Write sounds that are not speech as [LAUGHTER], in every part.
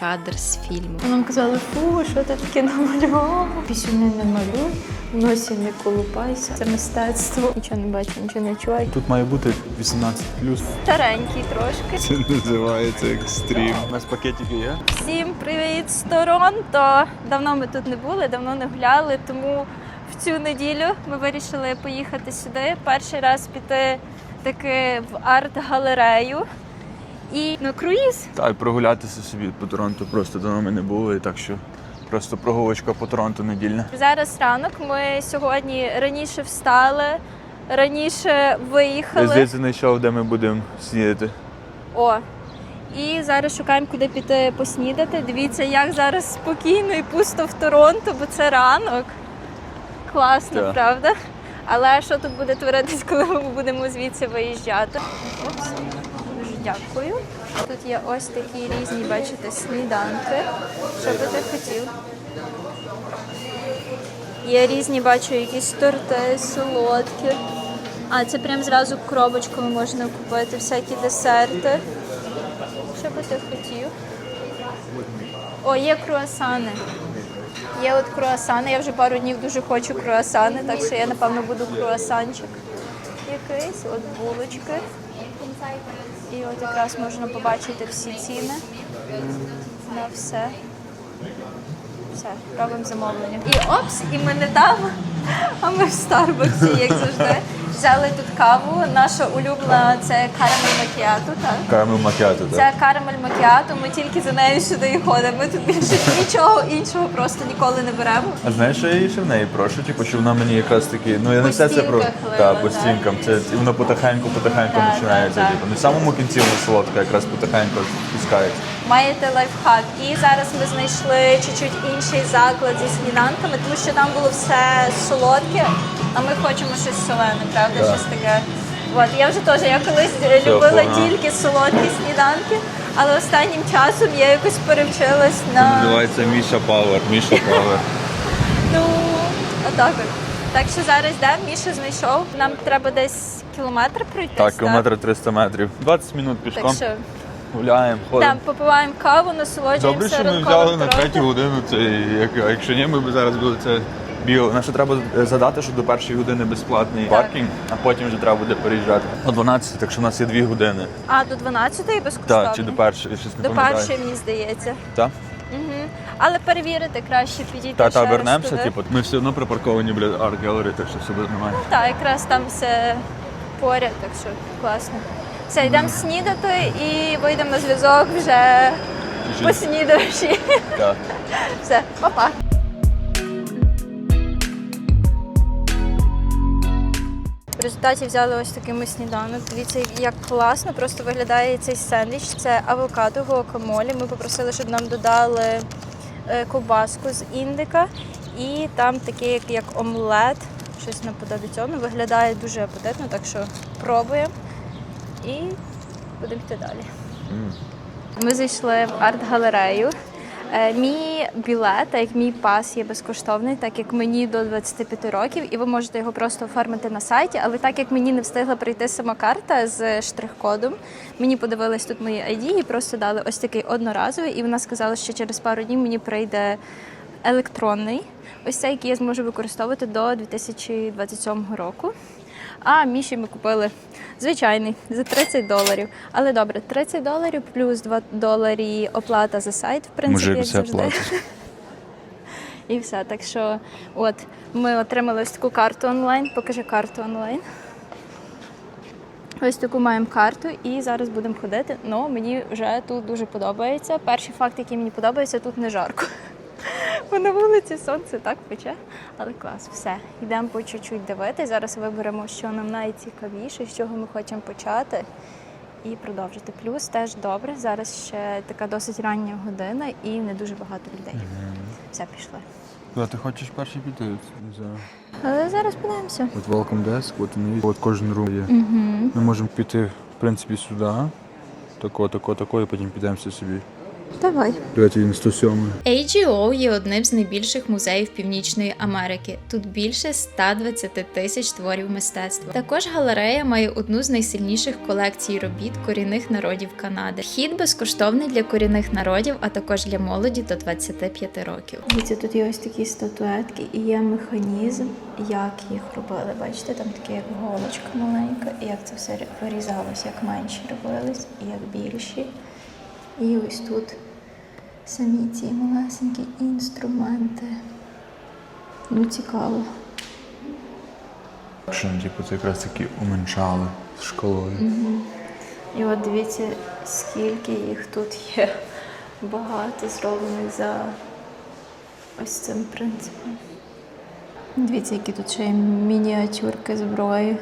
кадр з фільму. Нам казали, фу, що ти таке намалював? Пісюни не малюй, носі не колупайся. Це мистецтво. Нічого не бачу, нічого не чую. Тут має бути 18 плюс. Старенький трошки. Це називається екстрім. У нас пакетики є. Всім привіт з Торонто! Давно ми тут не були, давно не гуляли, тому в цю неділю ми вирішили поїхати сюди. Перший раз піти таки в арт-галерею і на круїз. Та й прогулятися собі по Торонто просто давно ми не були, так що просто прогулочка по Торонто недільна. Зараз ранок. Ми сьогодні раніше встали, раніше Я виїхали. здається знайшов, де ми будемо снідати. О. І зараз шукаємо, куди піти поснідати. Дивіться, як зараз спокійно і пусто в Торонто, бо це ранок. Класно, Так. правда? Але що тут буде творитись, [LAUGHS] коли ми будемо звідси виїжджати? Дякую. Тут є ось такі різні, бачите, сніданки. Що би ти хотів? Є різні, бачу, якісь торти, солодкі. А, це прям зразу коробочками можна купити, всякі десерти. Що би ти хотів? О, є круасани. Є от круасани. Я вже пару днів дуже хочу круасани, так що я напевно буду круасанчик якийсь, от булочки. І от якраз можна побачити всі ціни на все. Все, робимо замовлення. І опс, і ми не там, а ми в Старбаксі, як завжди. Взяли тут каву. Наша улюблена це карамель макіато, так? Карамел макіато, Це карамель макіато, ми тільки за нею сюди і ходимо. Ми тут більше нічого іншого просто ніколи не беремо. А знаєш, що я її ще в неї прошу, типу, що вона мені якраз таки, ну я не все це про та, по стінкам. Це і воно потихеньку, потихеньку Так, починається. так, Типу. Не в самому кінці воно солодка, якраз потихеньку спускається. Маєте лайфхак. І зараз ми знайшли чуть-чуть інший заклад зі сніданками, тому що там було все солодке, а ми хочемо щось солене, правда? Так. Щось таке. От я вже теж я колись Все, любила погано. тільки солодкі сніданки, але останнім часом я якось перевчилась на Називається Міша Пауер. Міша Пауер. [LAUGHS] ну отак. от. Так що зараз йдемо, Міша знайшов. Нам треба десь кілометр пройти. Так, кілометр 300 метрів. 20 минут Так що Гуляємо, ходимо. там попиваємо каву, насолоджуємося Добре, що ми взяли на третю годину. Це як, а якщо ні, ми б зараз були це бігали. На що треба е, задати, що до першої години безплатний паркінг, а потім вже треба буде переїжджати. О 12, так що в нас є дві години. А до 12-ї безкоштовно? Так, чи до першої, щось не До пам'ятаю. першої, мені здається. Так? Угу. Але перевірити краще підійти Та, ще та, раз вернемося, туди. типу, ми все одно припарковані біля арт Gallery, так що все буде нормально. Так, якраз там все поряд, так що класно. Все, йдемо снідати і вийдемо на зв'язок вже поснідавши. Так. Все, па-па. В результаті взяли ось такий ми сніданок. Дивіться, як класно просто виглядає цей сендвіч. Це авокадо гуакамолі. Ми попросили, щоб нам додали е, ковбаску з індика. І там такий як, як омлет, щось наподобі цього. Ну, Виглядає дуже апетитно, так що пробуємо і будемо йти далі. Ми зайшли в арт-галерею. Е, Мій білет, так як мій пас є безкоштовний, так як мені до 25 років, і ви можете його просто оформити на сайті. Але так як мені не встигла прийти сама карта з штрих-кодом, мені подивились тут мої ID і просто дали ось такий одноразовий. І вона сказала, що через пару днів мені прийде електронний, ось цей, який я зможу використовувати до 2027 року. А Міші ми купили звичайний за 30 доларів. Але добре, 30 доларів плюс 2 доларі оплата за сайт, в принципі, Мужик як все завжди. платить. [LAUGHS] І все. Так що, от ми отримали ось таку карту онлайн. Покажи карту онлайн. Ось таку маємо карту, і зараз будемо ходити. Ну мені вже тут дуже подобається. Перший факт, який мені подобається, тут не жарко. Бо на вулиці сонце так пече, але клас, все. Йдемо по чуть-чуть дивитись. Зараз виберемо, що нам найцікавіше, з чого ми хочемо почати, і продовжити. Плюс теж добре. Зараз ще така досить рання година і не дуже багато людей. Все пішли. Куди ти хочеш перший піти? За... Але зараз подивимося. От welcome desk, от, вони- от кожен рум є. Угу. Ми можемо піти, в принципі, сюди. Тако, тако, тако, і потім підемо собі Давай. Давайте він 107. AGO є одним з найбільших музеїв Північної Америки. Тут більше 120 тисяч творів мистецтва. Також галерея має одну з найсильніших колекцій робіт корінних народів Канади. Вхід безкоштовний для корінних народів, а також для молоді до 25 років. Дивіться, тут є ось такі статуетки і є механізм, як їх робили. Бачите, там таке як голочка маленька, і як це все вирізалось, як менші робились, і як більші. І ось тут самі ці малесенькі інструменти. Ну, цікаво. Ну, типу, це якраз таки уменьшали з школою. І от дивіться, скільки їх тут є. Багато зроблених за ось цим принципом. Дивіться, які тут ще є мініатюрки зброї.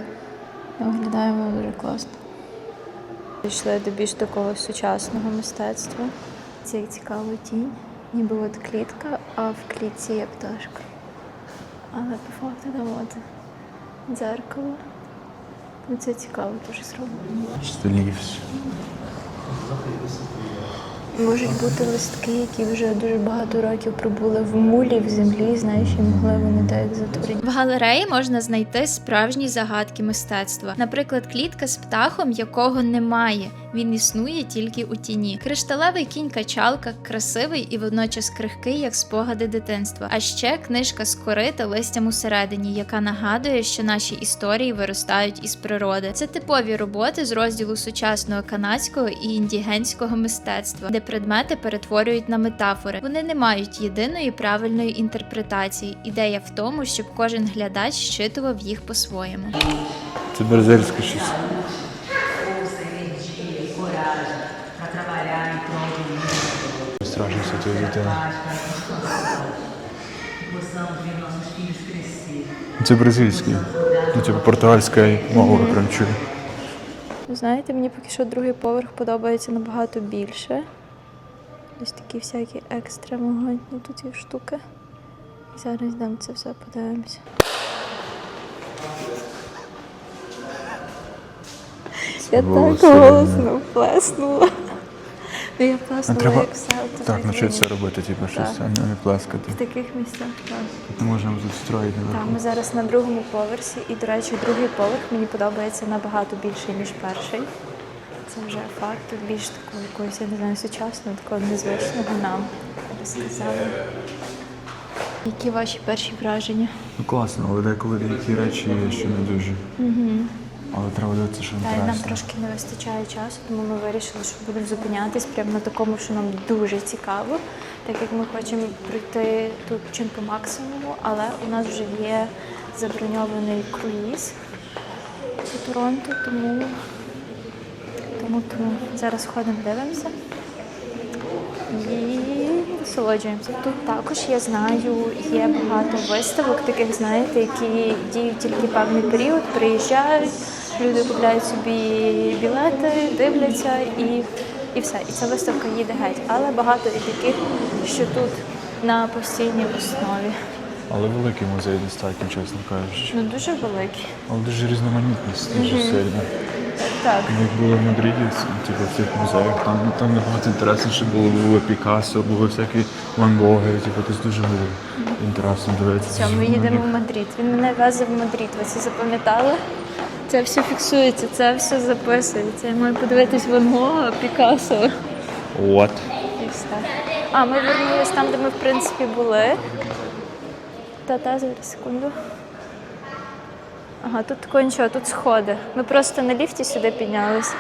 Виглядає воно дуже класно. Пішли до більш такого сучасного мистецтва. Це як цікава тінь. Ніби от клітка, а в клітці є пташка. Але по факту там от дзеркало. Ну, це цікаво дуже зроблено. Стилівсь. Можуть бути листки, які вже дуже багато років пробули в мулі, в землі, знаєш, і могли вони так як затворені. В галереї можна знайти справжні загадки мистецтва, наприклад, клітка з птахом, якого немає. Він існує тільки у тіні. Кришталевий кінь качалка, красивий і водночас крихкий, як спогади дитинства. А ще книжка з кори та листям усередині, яка нагадує, що наші історії виростають із природи. Це типові роботи з розділу сучасного канадського і індігенського мистецтва, де предмети перетворюють на метафори. Вони не мають єдиної правильної інтерпретації. Ідея в тому, щоб кожен глядач щитував їх по-своєму. Це бразильське щось. Nossos filhos crescer. Це бразильське. Ну, типу португальська мова прям чую. Знаєте, мені поки що другий поверх подобається набагато більше. Ось такі всякі екстравагантні тут є штуки. І зараз йдемо це все подивимося. Я так голосно плеснула. Ну я плеснула як селто. Так навчитися робити, типу, щось, а не плескати. В таких місцях, так. Можемо тут строїти Так, ми зараз на другому поверсі, і, до речі, другий поверх мені подобається набагато більше, ніж перший. Це вже факт, тут більш такого якогось, я не знаю, сучасного, такого незвичного нам, сказала. Які ваші перші враження? Ну класно, але деколи деякі речі що не дуже. Але треба дивитися, що Та нам інтересно. трошки не вистачає часу, тому ми вирішили, що будемо зупинятись прямо на такому, що нам дуже цікаво, так як ми хочемо пройти тут чим по максимуму, але у нас вже є заброньований круїз у Торонто, тому, тому, тому зараз ходимо, дивимося і насолоджуємося. Тут також я знаю, є багато виставок, таких, знаєте, які діють тільки певний період, приїжджають, люди купляють собі білети, дивляться і, і все. І ця виставка їде геть. Але багато і таких, що тут на постійній основі. Але великий музей достатньо, чесно кажучи. Ну дуже великі. Але дуже різноманітність, дуже сильна. Так. Ми були в Мадріді, типу в цих музеях, там, там набагато інтересніше було, було Пікассо, були всякі Ван Гоги, типу, тут дуже було інтересно дивитися. Все, ми їдемо в Мадрид. Він мене везе в Мадрид. Ви це запам'ятали? Це все фіксується, це все записується. Я маю подивитись Ван Гога, Пікассо. What? І все. А, ми вернулись там, де ми в принципі були. Та-та, зараз секунду. Ага, тут такого нічого, тут сходи. Ми просто на ліфті сюди піднялись.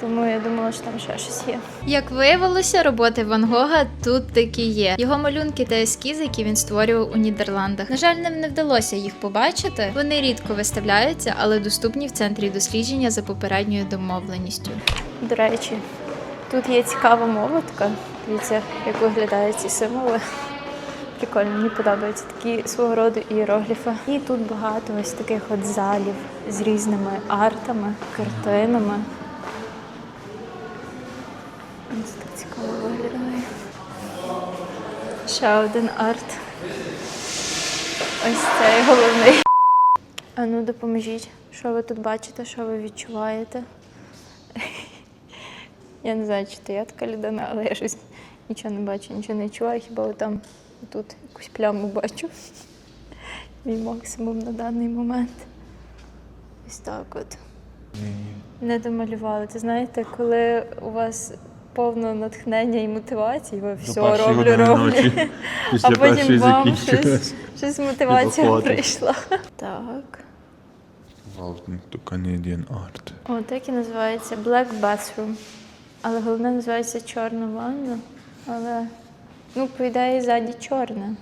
Тому я думала, що там ще щось є. Як виявилося, роботи Ван Гога тут такі є. Його малюнки та ескізи, які він створював у Нідерландах. На жаль, нам не вдалося їх побачити. Вони рідко виставляються, але доступні в центрі дослідження за попередньою домовленістю. До речі, тут є цікава мовитка. Дивіться, як виглядають ці символи. Прикольно, мені подобаються такі свого роду ієрогліфи. І тут багато ось таких от залів з різними артами, картинами. Ось так цікаво виглядає. Ще один арт. Ось цей головний. А ну допоможіть, що ви тут бачите, що ви відчуваєте. Я не знаю, чи то я така людина, але я щось нічого не бачу, нічого не чую, хіба там тут якусь пляму бачу. Мій максимум на даний момент. Ось так от. Не домалювали. Це знаєте, коли у вас повно натхнення і мотивації, ви все роблю, роблю. [LAUGHS] після А потім вам щось, щось мотивація прийшла. [LAUGHS] Так. Welcome to Canadian Art. О, так і називається Black Bathroom. Але головне називається Чорна ванна. Але, ну, по ідеї, ззаді чорне.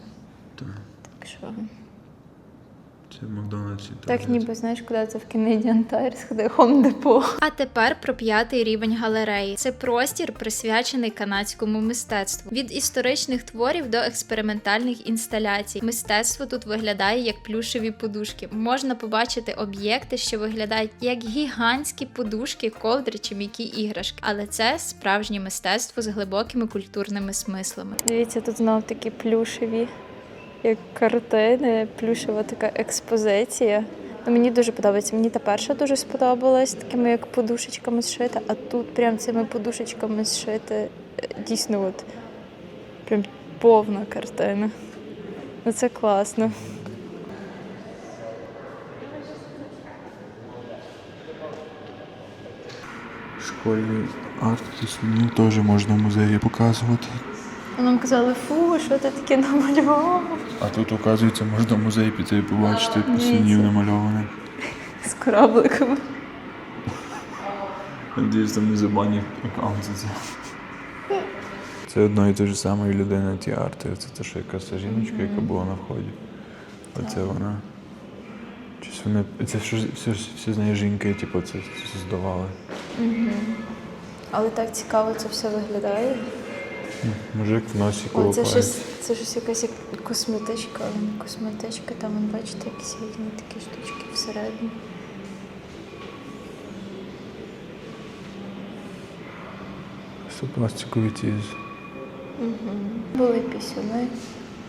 Так. Так що. В Макдональдсі. Так ніби знаєш, куди це в Canadian Tire сходи Home Depot. А тепер про п'ятий рівень галереї. Це простір, присвячений канадському мистецтву. Від історичних творів до експериментальних інсталяцій. Мистецтво тут виглядає як плюшеві подушки. Можна побачити об'єкти, що виглядають як гігантські подушки, ковдри чи м'які іграшки. Але це справжнє мистецтво з глибокими культурними смислами. Дивіться, тут знов такі плюшеві, як картини, плюшева така експозиція. Ну, мені дуже подобається. Мені та перша дуже сподобалась, такими як подушечками зшита, а тут прям цими подушечками зшити е, дійсно от прям повна картина. Ну це класно. Школьний арт пісні теж можна в музеї показувати. Нам казали, фу, що ти таке намалював? А тут, оказується, можна музей піти і побачити Дивіться. пісенів намальоване. З корабликами. Надіюсь, там не забанять аккаунт за це. Це одно і те ж саме людина ті арти. Це те, що якась жіночка, яка була на вході. Оце вона. Щось вони. Це все, все, всі з неї жінки, типу, це здавали. Але так цікаво це все виглядає. Мужик в носі О, це щось, це щось якась як косметичка. але не Косметичка, там, вон, бачите, якісь різні такі штучки всередині. Все пластикові ті. Були пісюни.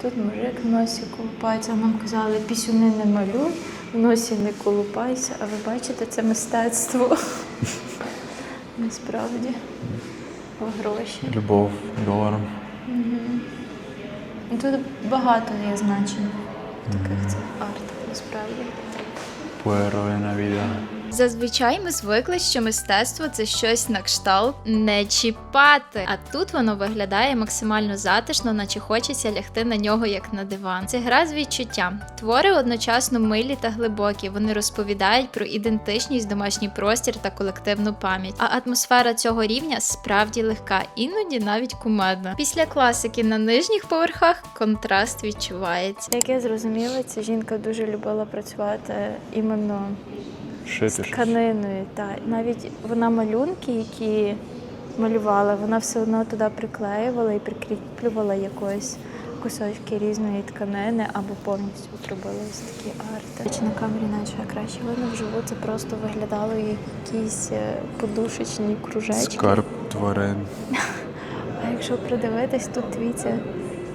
Тут мужик в носі колупається. А Нам казали, пісюни не малюй, в носі не колупайся. А ви бачите, це мистецтво. [LAUGHS] Насправді. В гроші. Любов доларом. Угу. Тут багато є значень таких цих артах, насправді. Пуеро на відео. Зазвичай ми звикли, що мистецтво це щось на кшталт не чіпати. А тут воно виглядає максимально затишно, наче хочеться лягти на нього як на диван. Це гра з відчуттям. Твори одночасно милі та глибокі. Вони розповідають про ідентичність, домашній простір та колективну пам'ять. А атмосфера цього рівня справді легка, іноді навіть кумедна. Після класики на нижніх поверхах контраст відчувається. Як я зрозуміла, ця жінка дуже любила працювати іменно Шити з щось. тканиною. Та навіть вона малюнки, які малювала, вона все одно туди приклеювала і прикріплювала якось кусочки різної тканини або повністю от робила ось такі арти. Чи на камері наче краще видно вживу, це просто виглядало якісь е, подушечні кружечки. Скарб тварин. [LAUGHS] А якщо придивитись, тут дивіться,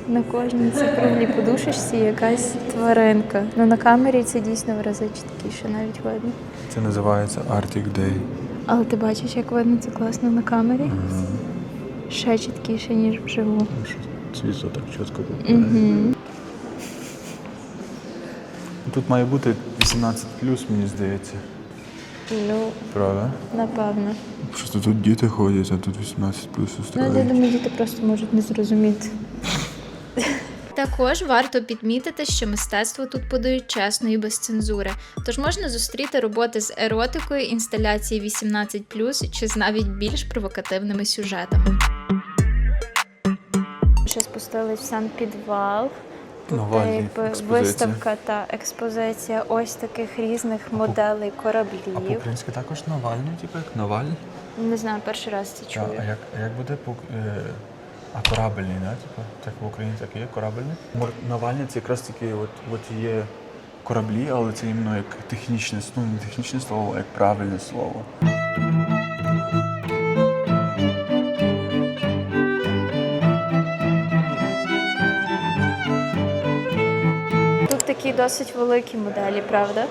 на кожній цій круглій подушечці якась тваринка. Ну на камері це дійсно в рази чіткіше навіть видно. Це називається Arctic Day. Але ти бачиш, як видно це класно на камері? Ще чіткіше, ніж вживу. Світло так чітко попадає. Угу. Тут має бути 18 мені здається. Ну, Правда? напевно. Просто тут діти ходять, а тут 18 плюс Ну, я думаю, діти просто можуть не зрозуміти. Також варто підмітити, що мистецтво тут подають чесно і без цензури, тож можна зустріти роботи з еротикою, інсталяції 18+, чи з навіть більш провокативними сюжетами. Ще спустились в сам підвал. Навальний, якби експозиція. виставка та експозиція ось таких різних моделей А кораблів. по-українськи також Навальний, типу як Навальний? Не знаю, перший раз це А, чую. а як, а як буде по е, а корабельний, да? Типу, так в Україні так і є корабельний? Це якраз таки от, от є кораблі, але це іменно як технічне, ну не технічне слово, а як правильне слово. Тут такі досить великі моделі, правда?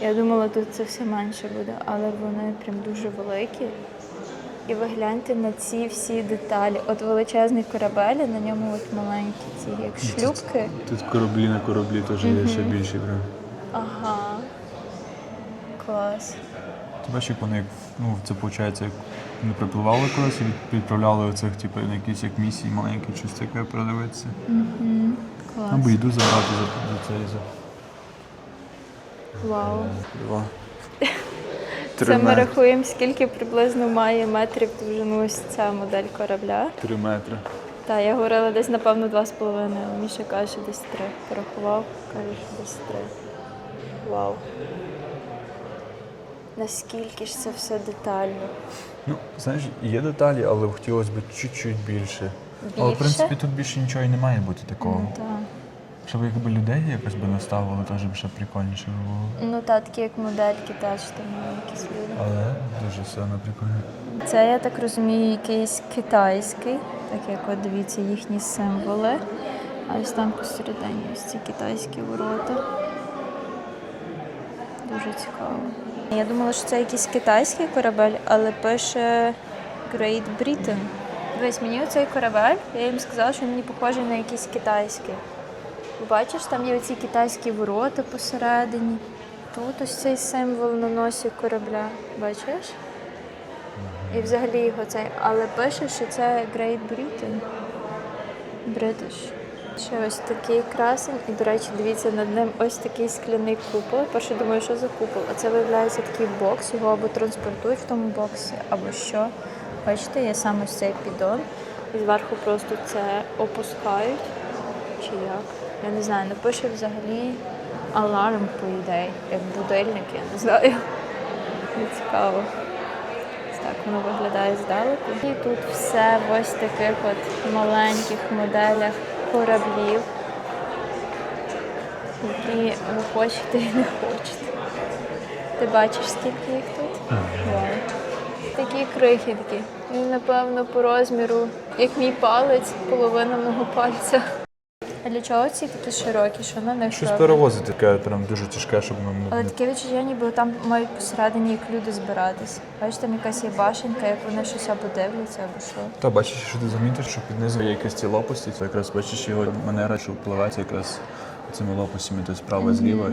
Я думала, тут це все менше буде, але вони прям дуже великі. І ви гляньте на ці всі деталі. От величезний корабель, а на ньому от маленькі ці, як шлюпки. Тут кораблі на кораблі теж є ще більші прям. Ага. Клас. Ти бачиш, як вони, ну, це виходить, як вони припливали кудись і відправляли оцих, типу, на якісь як місії маленькі, щось таке передивитися. Клас. Або йду забрати за, за цей за Вау. два. Це ми метри. рахуємо, скільки приблизно має метрів довжину ось ця модель корабля. Три метри. Так, я говорила десь, напевно, два з половиною. Міша каже, що десь три. Порахував, каже, що десь три. Вау. Наскільки ж це все детально? Ну, знаєш, є деталі, але хотілося б чуть-чуть більше. Але, в Більше? принципі, тут більше нічого і не має бути такого. Ну, так. Щоб якби людей якось би наставили, теж б ще прикольніше було. Ну так, такі як модельки теж там якісь люди. Але дуже все одно прикольно. Це, я так розумію, якийсь китайський, так як от дивіться їхні символи. А ось там посередині ось ці китайські ворота. Дуже цікаво. Я думала, що це якийсь китайський корабель, але пише Great Britain. Дивись, мені оцей корабель, я їм сказала, що він мені похожий на якийсь китайський. Бачиш, там є оці китайські ворота посередині. Тут ось цей символ на носі корабля. Бачиш? І взагалі його цей, але пише, що це Great Britain. British. Ще ось такий красень. І, до речі, дивіться, над ним ось такий скляний купол. Перше думаю, що за купол. А це виявляється такий бокс, його або транспортують в тому боксі, або що. Бачите, є саме ось цей піддон. І зверху просто це опускають. Чи як? Я не знаю, напише взагалі аларм, по ідеї, як будильник, я не знаю. Не цікаво. Так воно виглядає здалеку. І тут все в ось таких от маленьких моделях кораблів, які ви хочете і не хочете. Ти бачиш, скільки їх тут? Такі крихітки. Він, напевно, по розміру, як мій палець, половина мого пальця. А для чого ці такі широкі? Що на них Щось роблять? перевозити таке прям дуже тяжке, щоб нам не. Але таке відчуття, ніби там мають посередині як люди збиратись. Бачиш, там якась є башенька, як вони щось або дивляться, або що. Та бачиш, що ти замітиш, що під низом є якісь ці лопасті, це якраз бачиш його манера, що впливається якраз цими лопастями, то справа і зліва.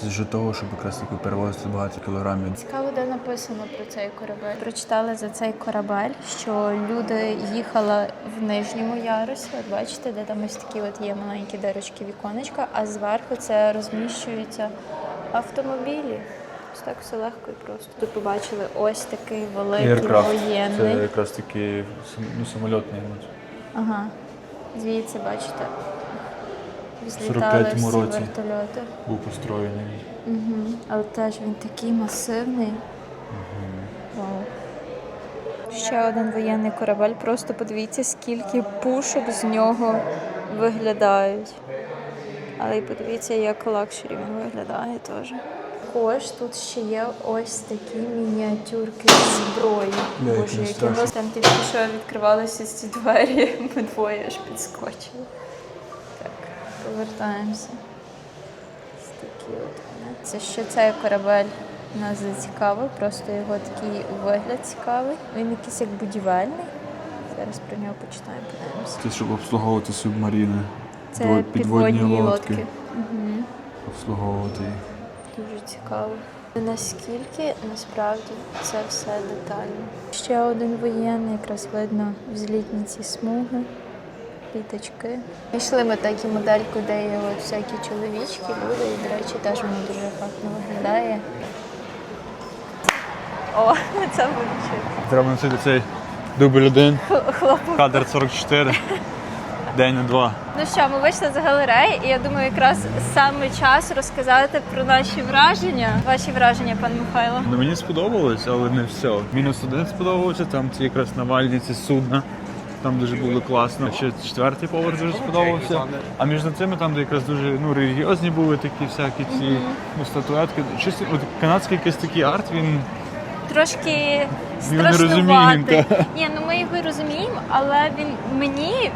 Це з того, щоб якраз таки перевозити багато кілограмів. Цікаво, де написано про цей корабель. Прочитали за цей корабель, що люди їхали в нижньому ярусі. От бачите, де там ось такі от є маленькі дирочки віконечка, а зверху це розміщуються автомобілі. Ось так все легко і просто. Тут побачили ось такий великий Aircraft. воєнний. Це якраз таки ну, самольотний. Ага. Звідси, бачите, 45-му взлітали всі році. вертольоти. Був построєний. Угу. Але теж він такий масивний. Вау. Ще один воєнний корабель. Просто подивіться, скільки пушок з нього виглядають. Але й подивіться, як лакшері він виглядає теж. Також тут ще є ось такі мініатюрки зброї. Боже, які нас там тільки що відкривалися ці двері, [LAUGHS] ми двоє аж підскочили. Повертаємося. Ось такі от. Це ще цей корабель нас зацікавив, просто його такий вигляд цікавий. Він якийсь як будівельний. Зараз про нього почитаємо, подивимося. Це щоб обслуговувати субмаріни. Це Дво- підводні лодки. Угу. Обслуговувати їх. Дуже цікаво. Наскільки насправді це все детально. Ще один воєнний, якраз видно взлітні ці смуги, літачки. Йшли ми такі модельку, де є от всякі чоловічки, люди, і, до речі, теж воно дуже ефектно виглядає. О, [LAUGHS] це вирішив. Треба носити цей дубль один, Хлопок. кадр 44, день на два. Ну що, ми вийшли з галереї, і я думаю, якраз саме час розказати про наші враження. Ваші враження, пан Михайло. Ну, мені сподобалось, але не все. Мінус один сподобався, там ці якраз навальні ці судна. Там дуже було класно. Ще четвертий поверх дуже сподобався. А між цими там, де якраз дуже ну, релігіозні були такі всякі ці ну, статуетки. Щось, от канадський якийсь такий арт, він Трошки розуміємо, [LAUGHS] Ні, ну ми його розуміємо, але він мені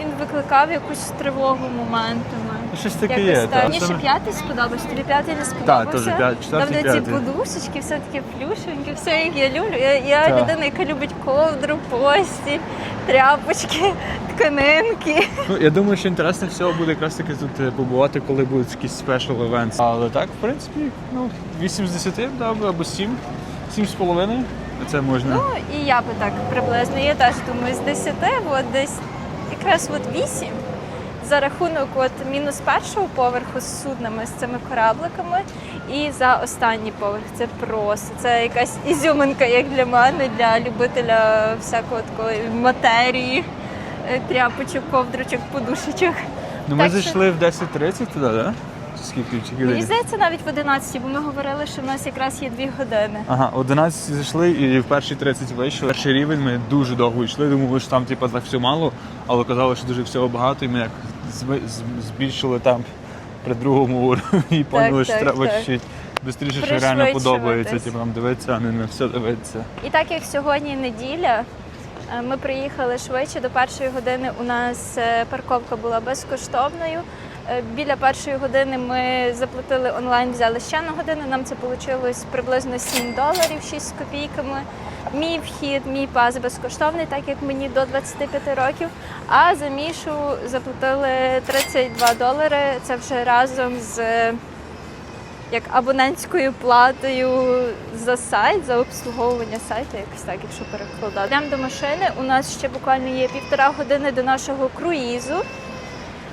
він викликав якусь тривогу моментами. Щось таке є. так. та, Мені ще п'ятий сподобався, тобі п'ятий не сподобався. теж Там четвертий, де ці п'ятий. подушечки, все таке плюшеньке, все як я люблю. Я, я Так. людина, яка любить ковдру, постіль, тряпочки, тканинки. Ну, я думаю, що інтересно всього буде якраз таки тут е, побувати, коли будуть якісь спешл events. Але так, в принципі, ну, 8 з 10 дав би, або 7, 7 з половиною. Це можна. Ну і я би так приблизно. Я теж думаю, з 10, от десь якраз от 8. За рахунок от мінус першого поверху з суднами з цими корабликами, і за останній поверх це просто це якась ізюминка, як для мене, для любителя всякого такої матерії, е, тряпочок, ковдрочок, подушечок. ну ми так що- зайшли в 10.30 туди, так? Да? Скільки Мені здається, навіть в 11, бо ми говорили, що в нас якраз є 2 години. Ага, 11 зайшли і в першій 30 вийшли. Перший рівень ми дуже довго йшли, думали, що там типу, так все мало, але казали, що дуже всього багато, і ми як збільшили темп при другому уровні [LAUGHS] і поняли, що так, треба так. чуть-чуть швидше, що реально подобається, типу, нам дивиться, а не на все дивиться. І так як сьогодні неділя, е, ми приїхали швидше до першої години. У нас е, парковка була безкоштовною. Е, Біля першої години ми заплатили онлайн, взяли ще на годину. Нам це вийшло приблизно 7 доларів, 6 з копійками. Мій вхід, мій пас безкоштовний, так як мені до 25 років. А за Мішу заплатили 32 долари. Це вже разом з як абонентською платою за сайт, за обслуговування сайту, якось так, якщо перекладати. Йдемо до машини. У нас ще буквально є півтора години до нашого круїзу.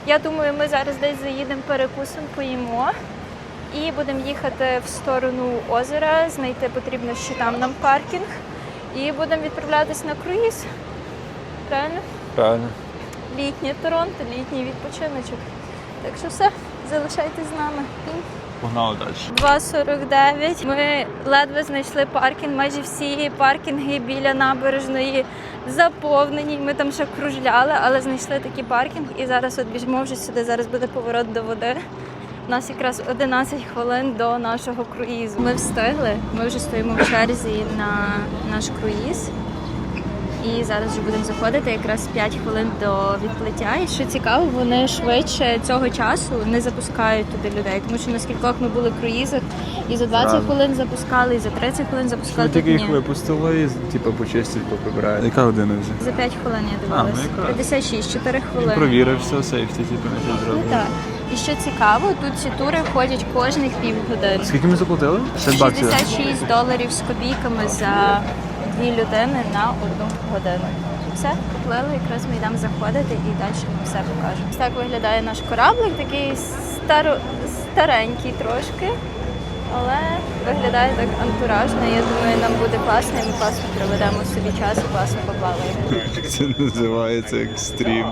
Я думаю, ми зараз десь заїдемо перекусимо, поїмо і будемо їхати в сторону озера. Знайти потрібно ще там нам паркінг. І будемо відправлятись на круїз. Правильно? Правильно. Літнє Торонто, літній відпочиночок. Так що все, залишайтесь з нами. Погнали далі. 2.49. Ми ледве знайшли паркінг. Майже всі паркінги біля набережної заповнені. Ми там ще кружляли, але знайшли такий паркінг. І зараз от біжмо вже сюди. Зараз буде поворот до води. У нас якраз 11 хвилин до нашого круїзу. Ми встигли. Ми вже стоїмо в черзі на наш круїз. І зараз вже будемо заходити якраз 5 хвилин до відплиття. І що цікаво, вони швидше цього часу не запускають туди людей, тому що на скількох ми були в круїзах, і за 20 Правильно. хвилин запускали, і за 30 хвилин запускали. тільки їх випустили і типу, почистять, поприбирають. Яка година вже? За 5 хвилин я А, ну 56, 4 хвилини. Провірив все, сейфті, типу, не щось Ну зробив. так. І що цікаво, тут ці тури ходять кожних півгодини. Скільки ми заплатили? 66 доларів з копійками за дві людини на одну годину. Все, поплили, якраз ми йдемо заходити і далі ми все покажемо. Так виглядає наш кораблик, такий старо, старенький трошки, але виглядає так антуражно. Я думаю, нам буде класно, і ми класно проведемо собі час і класно поплаваємо. Це називається екстрім.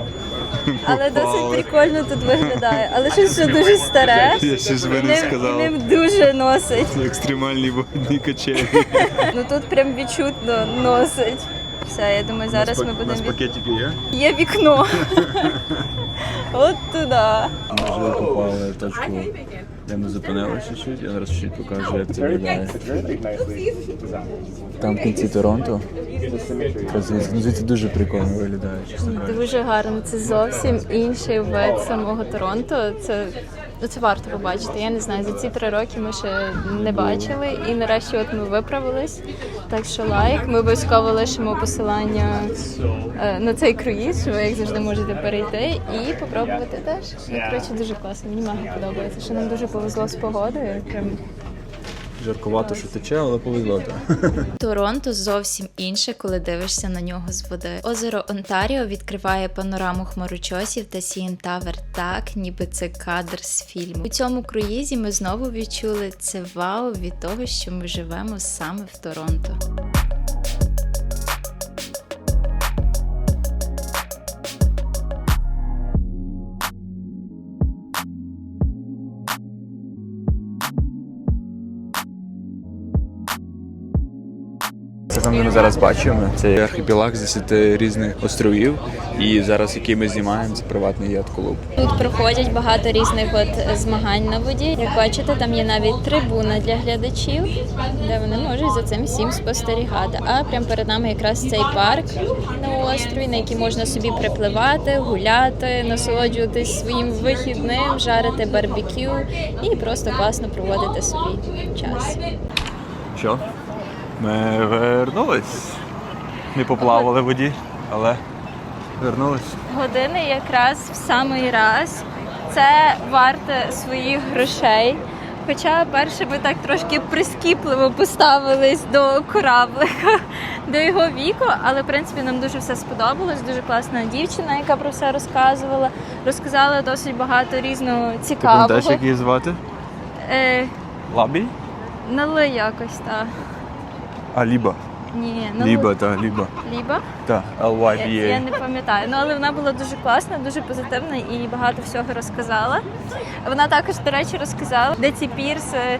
[LAUGHS] Але досить прикольно тут виглядає. Але щось все дуже старе. Я ще ж би не сказав. ним дуже носить. Екстремальні водні качелі. Ну тут прям відчутно носить. Все, я думаю, зараз ми У нас будемо пакетики є? Є вікно. [LAUGHS] От туди. Ми вже попали в точку, де ми зупинилися чуть-чуть. Я зараз чуть покажу, як це виглядає. Там в кінці Торонто. Звідси, дуже прикольно виглядає. Дуже гарно. Це зовсім інший вид самого Торонто. Це, ну, це варто побачити. Я не знаю, за ці три роки ми ще не бачили. І нарешті от ми виправились. Так що лайк. Ми обов'язково лишимо посилання е, на цей круїз, що ви як завжди можете перейти і попробувати теж. Ну, коротше, дуже класно. Мені мega подобається. Що нам дуже повезло з погодою. Жаркувато, що тече, але повезло. [LAUGHS] Торонто зовсім інше, коли дивишся на нього з води. Озеро Онтаріо відкриває панораму хмарочосів та Сієн Тавер так, ніби це кадр з фільму. У цьому круїзі ми знову відчули це вау від того, що ми живемо саме в Торонто. Ми зараз бачимо, це архіпелаг з 10 різних островів. І зараз, який ми знімаємо, це приватний яхт-клуб. Тут проходять багато різних от змагань на воді. Як бачите, там є навіть трибуна для глядачів, де вони можуть за цим всім спостерігати. А прямо перед нами якраз цей парк на острові, на який можна собі припливати, гуляти, насолоджуватись своїм вихідним, жарити барбекю і просто класно проводити собі час. Що? Ми вернулись. Не поплавали в воді, але вернулись. Години якраз в самий раз. Це варте своїх грошей. Хоча перше ми так трошки прискіпливо поставились до кораблика, до його віку, але в принципі нам дуже все сподобалось. Дуже класна дівчина, яка про все розказувала. Розказала досить багато різного Ти цікавого. пам'ятаєш, як її звати? Е, Лабі? Нали якось та. А, Ліба. Ні, ну, Ліба, та, Ліба. Ліба. Та, Я, я L-Y-B-A. не пам'ятаю. Ну але вона була дуже класна, дуже позитивна і багато всього розказала. Вона також, до речі, розказала, де ці пірси,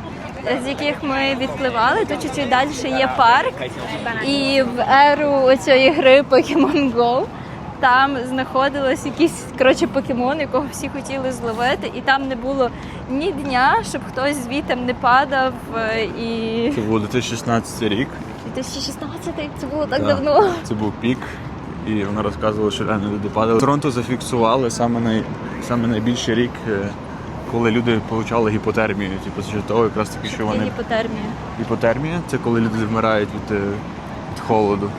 з яких ми відпливали. Тут чуть далі є парк. І в еру цієї гри Pokemon Go там знаходились якісь коротше покемон, якого всі хотіли зловити, і там не було ні дня, щоб хтось звітом не падав. е, І Це був 2016 рік. 2016 це було так Так. давно. Це був пік, і вона розказувала, що реально люди падали. Торонто зафіксували саме, най... саме найбільший рік, е, коли люди отримали гіпотермію. Типу, з того якраз таки, що вони гіпотермія. гіпотермія це коли люди вмирають від, е, від холоду.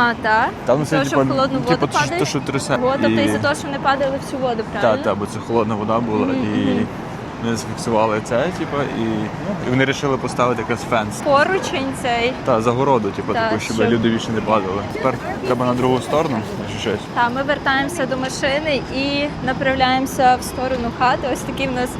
А, так? Там Того, що в холодну воду типу, падають? що трясе. О, тобто І- із-за того, що вони падали всю воду, правильно? Так, так, бо це холодна вода була, і вони зафіксували це, типу, і, і вони вирішили поставити якийсь фенс. Поручень цей. Та загороду, типу, Так, таку, щоб, щоб- люди більше не падали. Тепер треба на другу сторону, якщо щось. Та, ми вертаємося до машини і направляємося в сторону хати. Ось такий в нас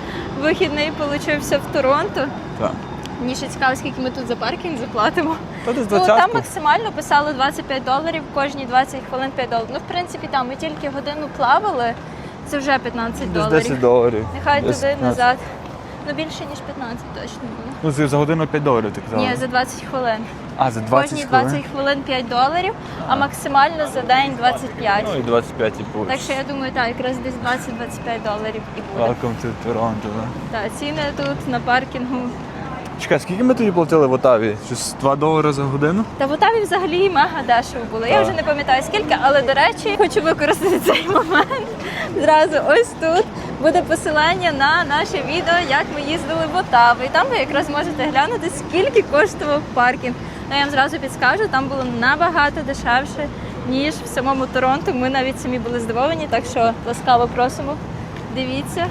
вихідний получився в Торонто. Так. Мені ще цікаво, скільки ми тут за паркінг заплатимо. Та десь Ну, там максимально писало 25 доларів, кожні 20 хвилин 5 доларів. Ну, в принципі, там ми тільки годину плавали, це вже 15 Десь доларів. 10 доларів. Нехай Десь туди 15. назад. Ну більше ніж 15 точно було. Ну, за за годину 5 доларів, ти казала. Ні, за 20 хвилин. А, за 20 Кожні 20 хвилин 5 доларів, а максимально за день 25. Ну, і 25, типу. Так що я думаю, так, якраз десь 20-25 доларів і буде. Welcome to Toronto, да. Так, ціни тут на паркінгу. Чекай, скільки ми тоді платили в Отаві? Щось 2 долари за годину? Та в Отаві взагалі мега дешево було. Я вже не пам'ятаю скільки, але до речі, хочу використати цей момент. Зразу ось тут буде посилання на наше відео, як ми їздили в Отаву. І там ви якраз можете глянути, скільки коштував паркінг. Ну я вам зразу підскажу, там було набагато дешевше, ніж в самому Торонто. Ми навіть самі були здивовані, так що ласкаво просимо. Дивіться.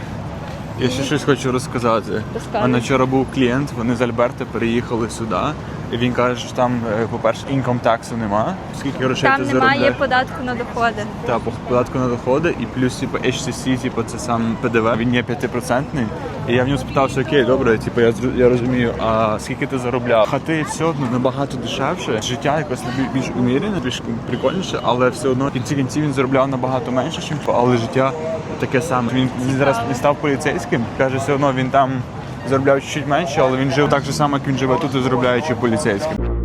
Я ще щось хочу розказати. Розказуй. А вчора був клієнт, вони з Альберта переїхали сюди. Він каже, що там, е, по-перше, інком таксу нема. Скільки грошей Там ти немає податку на доходи. Та по податку на доходи, і плюс типу, HTC, типу, це сам ПДВ, він є 5%. І я в нього спитався, окей, добре, типу, я, я розумію, а скільки ти заробляв? Хати все одно набагато дешевше. Життя якось більш умірене, більш прикольніше, але все одно в кінці кінців він заробляв набагато менше, ніж але життя таке саме. Він, він зараз не став поліцейським, каже, все одно він там заробляв чуть менше, але він жив так же само, як він живе тут, і заробляючи поліцейським.